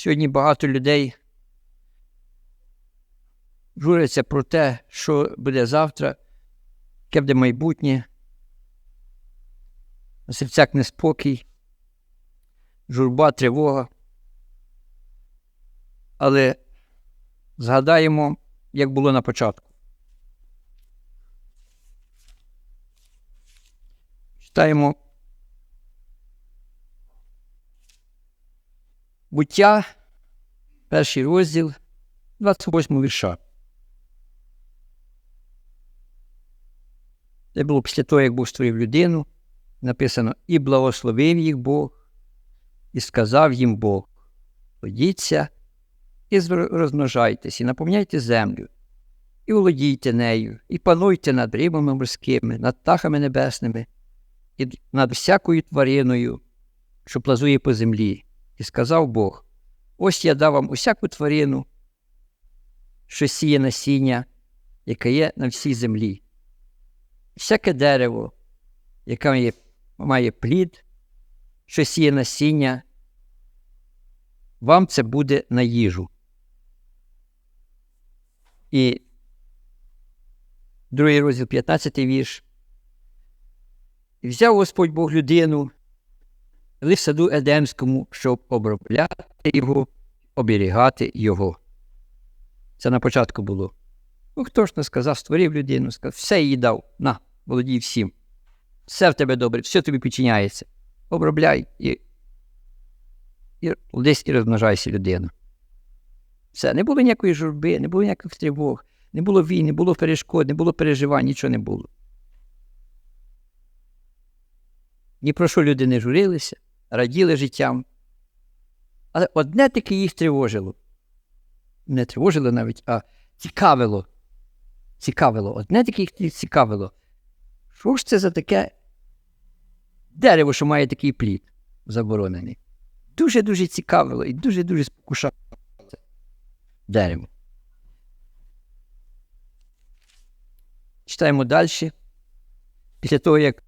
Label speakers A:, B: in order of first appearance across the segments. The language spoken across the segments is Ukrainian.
A: Сьогодні багато людей журяться про те, що буде завтра, яке буде майбутнє. На серцях неспокій, журба, тривога. Але згадаємо, як було на початку. Читаємо буття, перший розділ, 28 вірша. Це було після того, як Бог створив людину. Написано: і благословив їх Бог, і сказав їм Бог: Ходіться і розмножайтесь, і наповняйте землю, і володійте нею, і пануйте над рибами морськими, над птахами небесними, і над всякою твариною, що плазує по землі. І сказав Бог: Ось я дав вам усяку тварину, що сіє насіння, яке є на всій землі, всяке дерево, яке має, має плід, що сіє насіння, вам це буде на їжу. І другий розділ 15 вірш. І взяв Господь Бог людину в саду Едемському, щоб обробляти його, оберігати його. Це на початку було. Ну, хто ж не сказав, створив людину, сказав, все їй дав, на, володій всім. Все в тебе добре, все тобі підчиняється. Обробляй і і десь і розмножайся людина. Все, не було ніякої журби, не було ніяких тривог, не було війн, не було перешкод, не було переживань, нічого не було. Ні про що люди не журилися, раділи життям. Але одне таке їх тривожило. Не тривожило навіть, а цікавило. Цікавило. Одне таке їх цікавило. Що ж це за таке дерево, що має такий плід заборонений? Дуже-дуже цікавило і дуже-дуже спокушало це дерево. Читаємо далі. Після того, як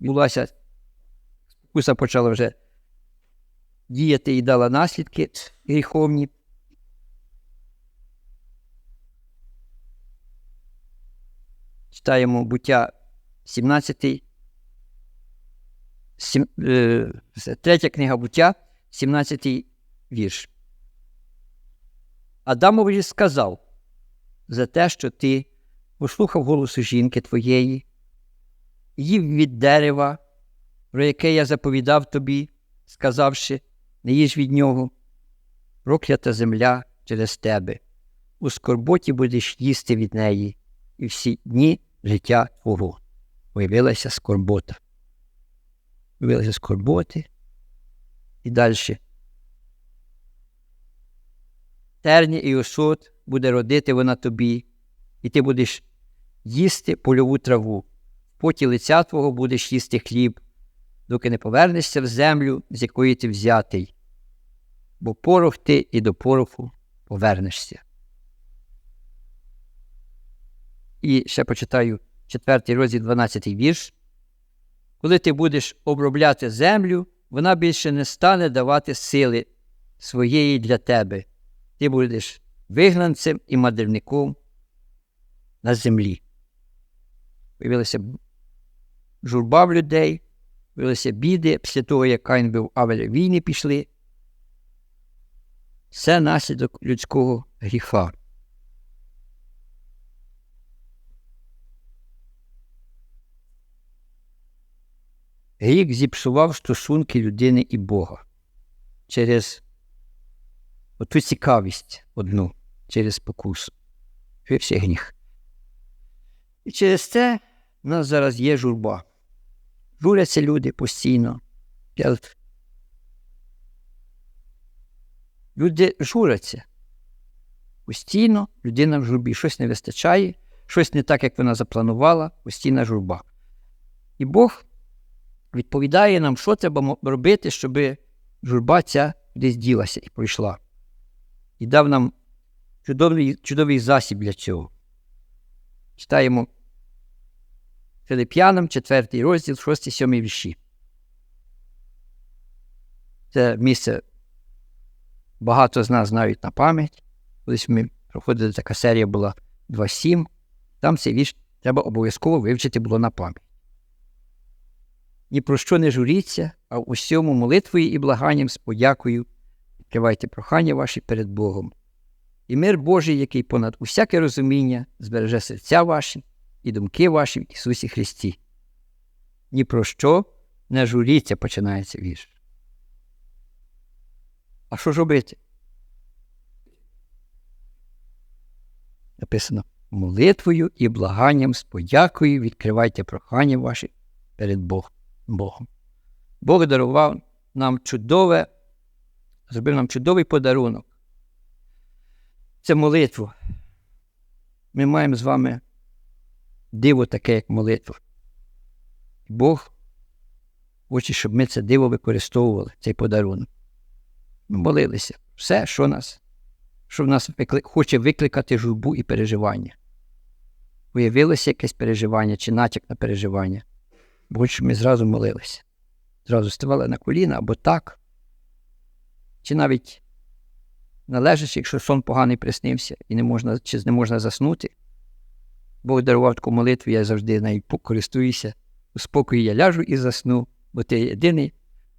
A: булася спокуса почала вже діяти і дала наслідки гріховні. Читаємо буття 17. Сім, е, третя книга буття, 17 вірш. Адамові сказав за те, що ти послухав голосу жінки твоєї, їв від дерева, про яке я заповідав тобі, сказавши, не їж від нього, проклята земля через тебе, у скорботі будеш їсти від неї, і всі дні життя твого. Виявилася скорбота. Виявилася скорботи. І далі. Терні і осуд буде родити вона тобі, і ти будеш їсти польову траву, в поті лиця твого будеш їсти хліб, доки не повернешся в землю, з якої ти взятий, бо порох ти і до пороху повернешся. І ще почитаю четвертий розділ 12 вірш. Коли ти будеш обробляти землю, вона більше не стане давати сили своєї для тебе. Ти будеш вигнанцем і мандрівником на землі. Виявилася журба в людей, виявилися біди після того, як Каїн був Авеля, війни пішли. Це наслідок людського гріха. Гріх зіпсував стосунки людини і Бога через оту цікавість одну, через спокусу. Вився гріх. І через це в нас зараз є журба. Журяться люди постійно. Люди журяться. Постійно людина в журбі. Щось не вистачає, щось не так, як вона запланувала, постійна журба. І Бог відповідає нам, що треба робити, щоб журба ця десь ділася і пройшла. І дав нам чудовий чудовий засіб для цього. Читаємо Филип'янам, 4 розділ, 6-7 вірші. Це місце багато з нас знають на пам'ять. Колись ми проходили така серія була 2.7. Там цей вірш треба обов'язково вивчити було на пам'ять. Ні про що не журіться, а в усьому молитвою і благанням з подякою відкривайте прохання ваші перед Богом. І мир Божий, який понад усяке розуміння, збереже серця ваші і думки ваші в Ісусі Христі. Ні про що не журіться, починається вірш. А що ж робити? Написано молитвою і благанням з подякою відкривайте прохання ваші перед Богом. Бог дарував нам чудове, зробив нам чудовий подарунок. Це молитву. Ми маємо з вами диво таке, як молитва. Бог хоче, щоб ми це диво використовували, цей подарунок. Молилися. Все, що нас, що в нас викли... хоче викликати журбу і переживання. Уявилося якесь переживання чи натяк на переживання. Бо ми зразу молилися. Зразу ставали на коліна або так. Чи навіть належачи, якщо сон поганий приснився і не можна, чи не можна заснути. Бог дарував таку молитву, я завжди нею користуюся. У спокої я ляжу і засну, бо ти єдиний,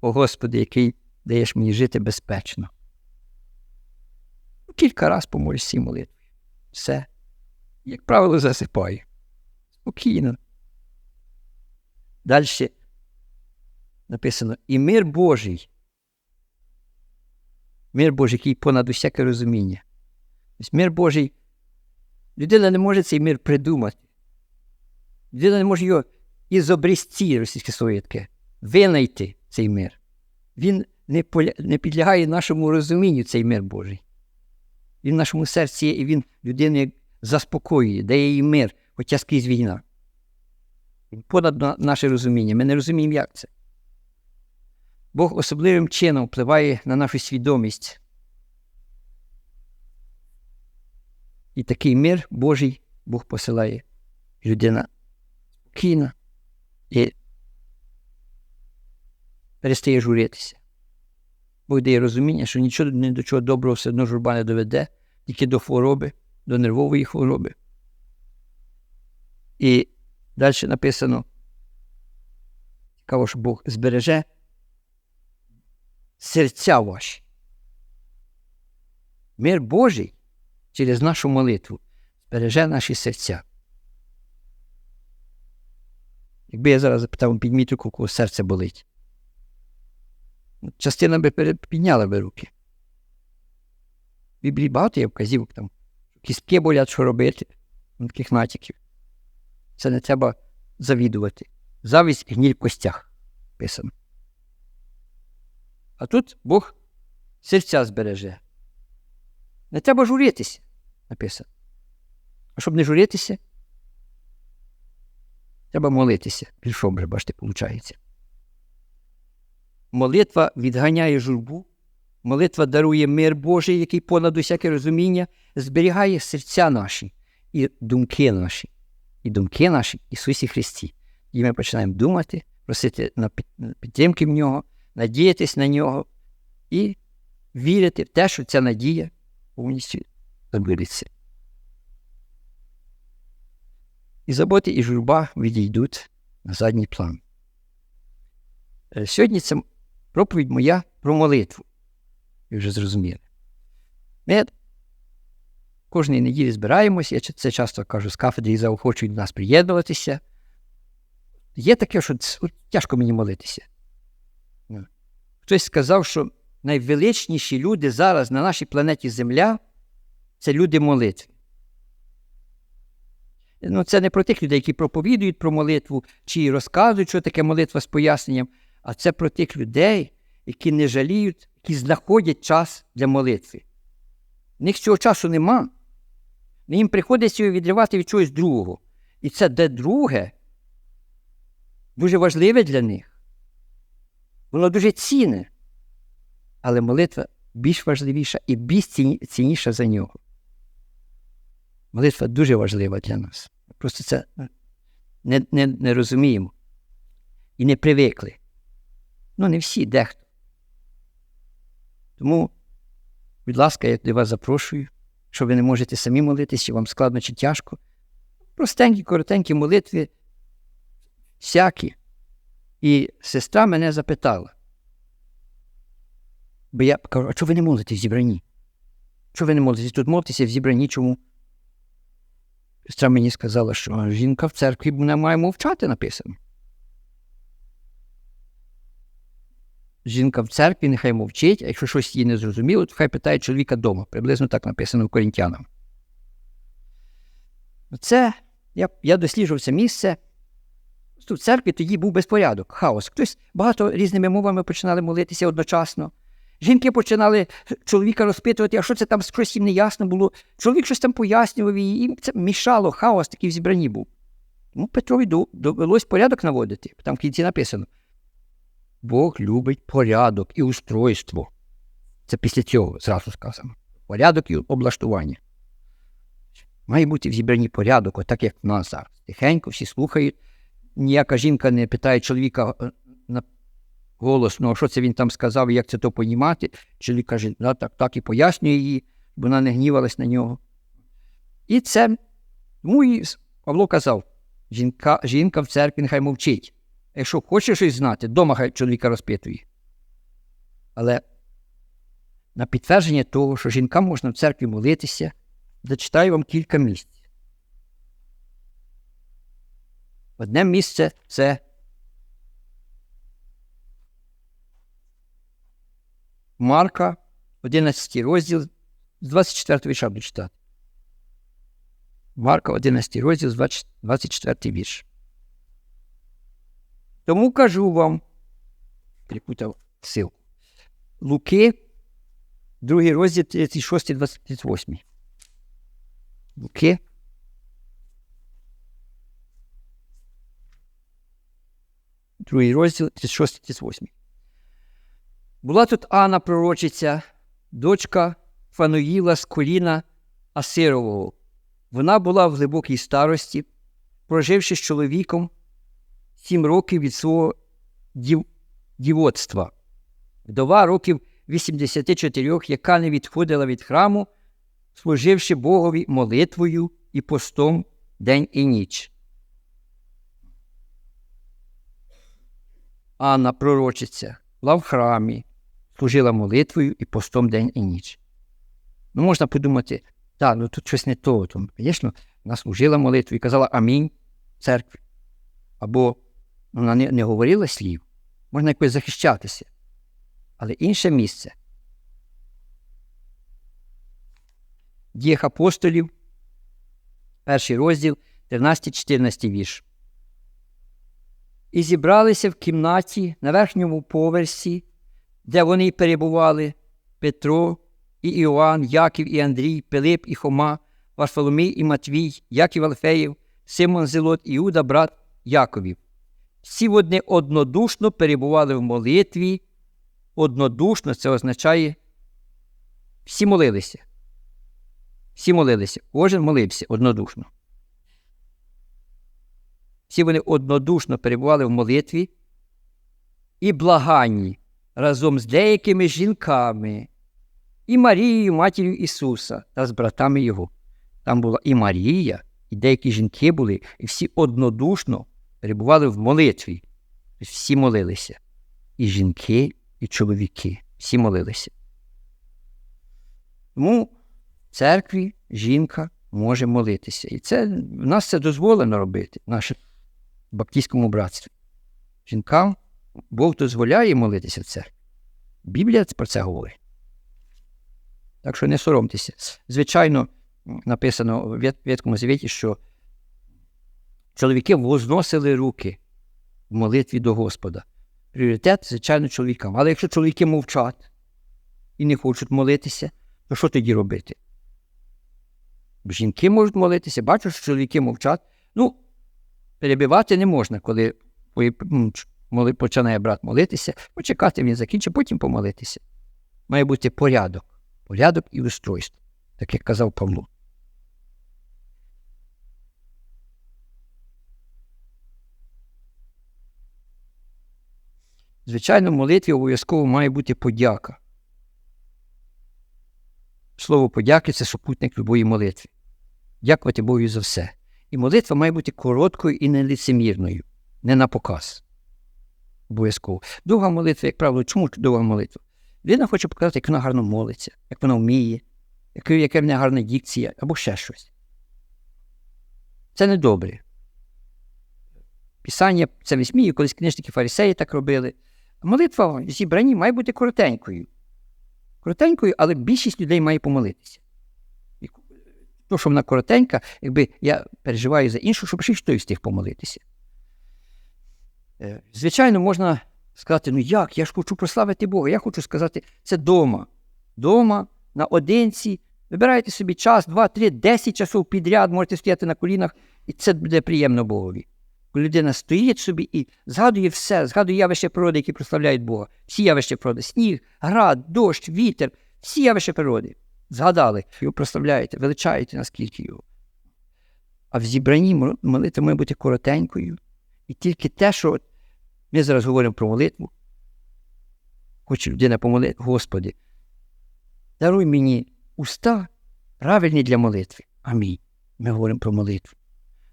A: о Господи, який даєш мені жити безпечно. Кілька раз помолюсь цій молитві. Все. Як правило, засипаю. Спокійно. Далі написано: І мир Божий. Мир Божий, який понад усяке розуміння. Тобто Мир Божий. Людина не може цей мир придумати. Людина не може його ізобрісті, російське слово таке, винайти цей мир. Він не не підлягає нашому розумінню цей мир Божий. Він в нашому серці є, і він людину заспокоює, дає їй мир, хоча скрізь війна. Він понад наше розуміння. Ми не розуміємо, як це. Бог особливим чином впливає на нашу свідомість. І такий мир Божий Бог посилає. Людина спокійна і перестає журитися. Бог дає розуміння, що нічого ні до чого доброго все одно журба не доведе, тільки до хвороби, до нервової хвороби. І далі написано, цікаво, що Бог збереже серця ваші. Мир Божий через нашу молитву збереже наші серця. Якби я зараз запитав, підміть руку, кого серце болить. Частина би підняла би руки. В Біблії багато є вказівок там. Кістки болять, що робити, таких натяків. Це не треба завідувати. Завість гніль в костях писано. А тут Бог серця збереже. Не треба журитися, написано. А щоб не журитися, треба молитися. Більшом вже, бачите, виходить. Молитва відганяє журбу, молитва дарує мир Божий, який понад усяке розуміння, зберігає серця наші і думки наші, і думки наші Ісусі Христі. І ми починаємо думати, просити на підтримки в нього, надіятись на нього і вірити в те, що ця надія повністю збудеться. І заботи, і журба відійдуть на задній план. Е, сьогодні це проповідь моя про молитву. Ви вже зрозуміли. Ми кожної неділі збираємося, я це часто кажу з кафедри і заохочують до нас приєднуватися. Є таке, що тяжко мені молитися. Ну, хтось сказав, що найвеличніші люди зараз на нашій планеті Земля це люди молитви. Ну, Це не про тих людей, які проповідують про молитву чи розказують, що таке молитва з поясненням, а це про тих людей, які не жаліють, які знаходять час для молитви. В них цього часу нема. Їм приходиться його відривати від чогось другого. І це де друге дуже важливе для них. Воно дуже цінне. Але молитва більш важливіша і більш цінніша за нього. Молитва дуже важлива для нас. Просто це не, не, не розуміємо і не привикли. Ну, не всі, дехто. Тому Будь ласка, я до вас запрошую, що ви не можете самі молитися, вам складно чи тяжко. Простенькі, коротенькі молитви, всякі. І сестра мене запитала. Бо я кажу, а чого ви не молитесь в зібранні? Чого ви не молитесь? Тут молитеся в зібранні чому? Сестра мені сказала, що жінка в церкві вона має мовчати написано. Жінка в церкві нехай мовчить, а якщо щось їй не зрозуміло, то хай питає чоловіка вдома. Приблизно так написано в Корінтянам. Це я я досліджував це місце. В церкві тоді був безпорядок, хаос. Хтось багато різними мовами починали молитися одночасно. Жінки починали чоловіка розпитувати, а що це там щось їм не ясно було. Чоловік щось там пояснював, і їм це мішало, хаос такий в зібранні був. Ну, Петрові довелось порядок наводити. Там в кінці написано. Бог любить порядок і устройство. Це після цього зразу сказано. Порядок і облаштування. Має бути в зібранні порядок, отак як в нас зараз. Тихенько, всі слухають. Ніяка жінка не питає чоловіка е, на голос, ну а що це він там сказав, як це то понімати. Чоловік каже, да, так, так і пояснює її, бо вона не гнівалась на нього. І це тому і Павло казав: жінка жінка в церкві нехай мовчить. Якщо хоче щось знати, вдома хай чоловіка розпитує. Але на підтвердження того, що жінкам можна в церкві молитися, зачитаю вам кілька місць. Одне місце це Марка, 11 розділ, з 24 вірша буду читати. Марка, 11 розділ, 24 вірш. Тому кажу вам, перепутав силку. Луки, другий розділ 36, 28. Луки. Другий розділ 36, 38. Була тут Анна пророчиця, дочка Фануїла з коліна Асирового. Вона була в глибокій старості, проживши з чоловіком сім років від свого дів... дівоцтва, вдова років 84, яка не відходила від храму, служивши Богові молитвою і постом день і ніч. Анна пророчиця була в храмі, служила молитвою і постом день і ніч. Ну, можна подумати, так, ну тут щось не то. Звісно, вона служила молитвою і казала Амінь в церкві. Або вона не, не говорила слів, можна якось захищатися. Але інше місце. Діях апостолів, перший розділ, 13-14 вірш. І зібралися в кімнаті на верхньому поверсі, де вони перебували Петро і Іоанн, Яків і Андрій, Пилип і Хома, Варфоломій і Матвій, Яків Алфеєв, Симон Зелот, Іуда, брат Яковів. Всі вони однодушно перебували в молитві. Однодушно це означає, всі молилися. Всі молилися, кожен молився однодушно. Всі вони однодушно перебували в молитві і благанні разом з деякими жінками, і Марією, матір'ю Ісуса та з братами Його. Там була і Марія, і деякі жінки були, і всі однодушно перебували в молитві. Всі молилися. І жінки, і чоловіки. Всі молилися. Тому в церкві жінка може молитися. І це в нас це дозволено робити, в нашому баптистському братстві. Жінкам Бог дозволяє молитися в церкві. Біблія про це говорить. Так що не соромтеся. Звичайно, написано в Вєткому Завіті, що чоловіки возносили руки в молитві до Господа. Пріоритет, звичайно, чоловікам. Але якщо чоловіки мовчать і не хочуть молитися, то що тоді робити? Жінки можуть молитися, бачу, що чоловіки мовчать. Ну, перебивати не можна, коли починає брат молитися, почекати він закінчить, потім помолитися. Має бути порядок. Порядок і устройство, так як казав Павло. Звичайно, в молитві обов'язково має бути подяка. слово подяки це супутник любої молитви. Дякувати Богу за все. І молитва має бути короткою і нелицемірною, не на показ. Обов'язково. Довга молитва, як правило, чому довга молитва? Людина хоче показати, як вона гарно молиться, як вона вміє, яка, в неї гарна дікція або ще щось. Це не добре. Писання це висміє, колись книжники фарисеї так робили. Молитва в зібранні має бути коротенькою. Коротенькою, але більшість людей має помолитися. То, що вона коротенька, якби я переживаю за іншу, щоб ще той встиг помолитися. Е, Звичайно, можна сказати, ну як, я ж хочу прославити Бога, я хочу сказати, це дома. Дома, наодинці. Вибирайте собі час, два, три, десять часов підряд, можете стояти на колінах, і це буде приємно Богові. Людина стоїть собі і згадує все, згадує явища природи, які прославляють Бога. Всі явища природи, сніг, град, дощ, вітер, всі явища природи. Згадали, його прославляєте, величаєте, наскільки його. А в зібранні молитва має бути коротенькою. І тільки те, що ми зараз говоримо про молитву. Хоче людина помолити, Господи, даруй мені уста правильні для молитви. Амінь. Ми говоримо про молитву.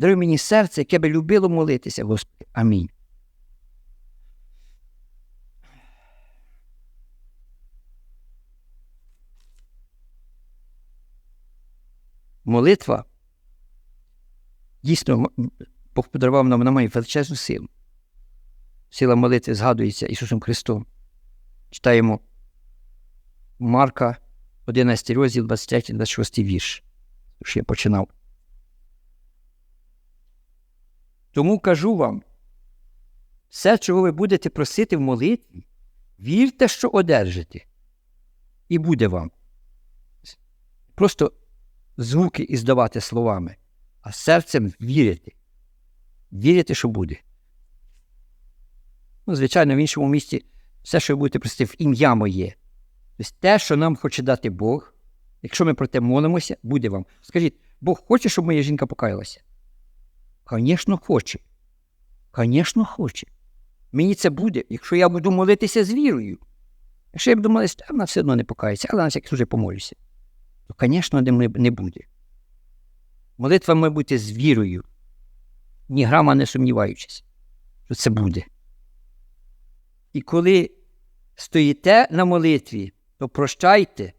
A: Даруй мені серце, яке би любило молитися, Господи. Амінь. Молитва дійсно Бог подарував нам, вона має величезну силу. Сила молитви згадується Ісусом Христом. Читаємо Марка, 11 розділ, 23-26 вірш. Що я починав. Тому кажу вам, все, чого ви будете просити в молитві, вірте, що одержите, і буде вам. Просто звуки і здавати словами, а серцем вірити. Вірити, що буде. Ну, звичайно, в іншому місці все, що ви будете просити в ім'я моє. Тобто те, що нам хоче дати Бог, якщо ми про те молимося, буде вам. Скажіть, Бог хоче, щоб моя жінка покаялася? Звісно, хоче. Звісно, хоче. Мені це буде, якщо я буду молитися з вірою. Якщо я буду молитися, вона все одно не покається, але на всякий случай помолюся. То, звісно, не буде. Молитва має бути з вірою, ні грама не сумніваючись, що це буде. І коли стоїте на молитві, то прощайте,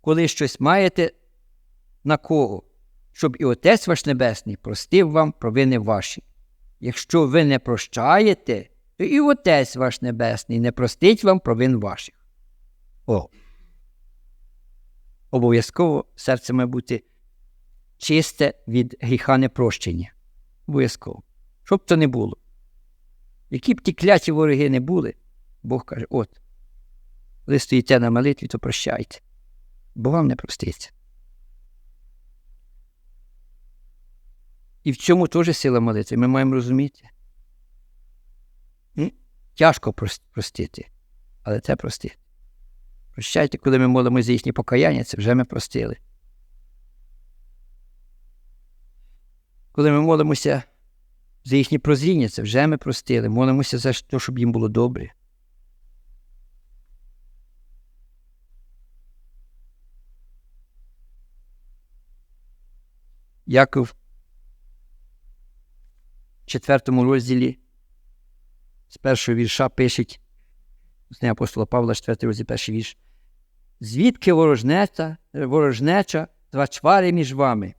A: коли щось маєте на кого, щоб і Отець ваш Небесний простив вам провини ваші. Якщо ви не прощаєте, то і Отець ваш Небесний не простить вам провин ваших. О. Обов'язково серце має бути чисте від гріха непрощення. Обов'язково. Щоб то не було. Які б ті кляті вороги не були, Бог каже: от, ви стоїте на молитві, то прощайте, бо вам не проститься. І в цьому теж сила молитви. Ми маємо розуміти. Тяжко простити, але це простити. Прощайте, коли ми молимо за їхнє покаяння, це вже ми простили. Коли ми молимося за їхнє прозріння, це вже ми простили. Молимося за те, щоб їм було добре. Яков четвертому розділі з першого вірша пишеть, з апостола Павла, четвертий розділ, перший вірш. Звідки ворожнеча, ворожнеча два чвари між вами?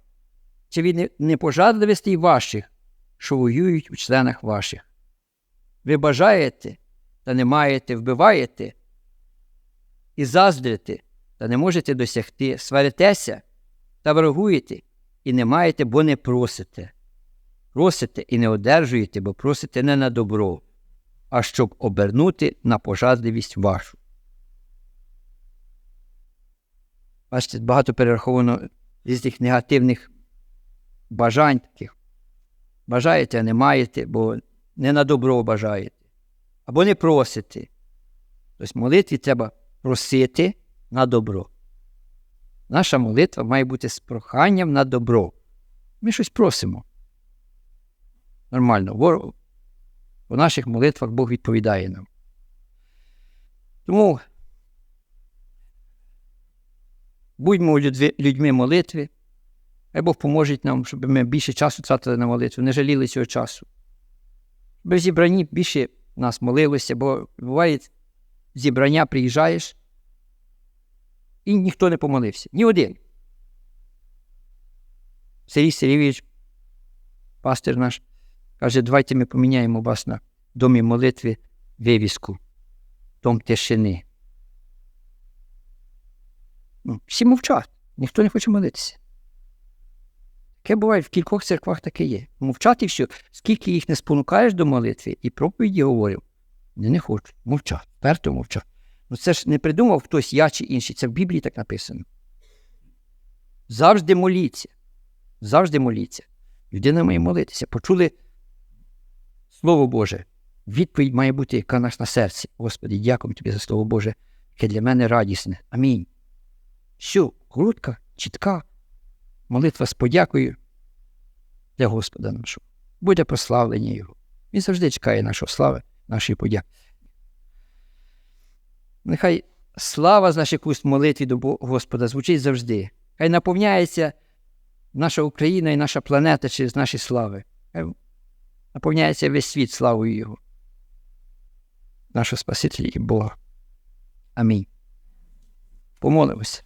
A: Чи від непожадливостей ваших, що воюють у членах ваших? Ви бажаєте, та не маєте, вбиваєте і заздрите, та не можете досягти, сваритеся та ворогуєте, і не маєте, бо не просите. Просите і не одержуєте, бо просите не на добро, а щоб обернути на пожадливість вашу. Бачите, багато перераховано різних негативних бажань таких. Бажаєте, а не маєте, бо не на добро бажаєте. Або не просите. Тобто молитві треба просити на добро. Наша молитва має бути з проханням на добро. Ми щось просимо. Нормально. Вор- У наших молитвах Бог відповідає нам. Тому Будьмо людьми, молитви, хай Бог поможе нам, щоб ми більше часу тратили на молитву, не жаліли цього часу. Без зібранні більше нас молилося, бо буває, зібрання приїжджаєш, і ніхто не помолився. Ні один. Сергій Сергійович, пастир наш, каже, давайте ми поміняємо вас на домі молитви вивіску, дом тишини. Ну, всі мовчать, ніхто не хоче молитися. Таке буває, в кількох церквах таке є. Мовчати і все. Скільки їх не спонукаєш до молитви і проповіді говорив, вони не хочуть. Мовчать, вперто мовчать. Ну це ж не придумав хтось я чи інший, це в Біблії так написано. Завжди моліться. Завжди моліться. Людина має молитися. Почули Слово Боже. Відповідь має бути, яка наш на серці. Господи, дякую тобі за Слово Боже, яке для мене радісне. Амінь. Що, коротка, чітка, молитва з подякою для Господа нашого. Буде прославлення Його. Він завжди чекає нашої слави, нашої подяки. Нехай слава з наших уст молитві до Господа звучить завжди. Хай наповняється наша Україна і наша планета через наші слави. Наповняється весь світ славою Його. Наше Спасителі і Бога. Амінь. Помолимося.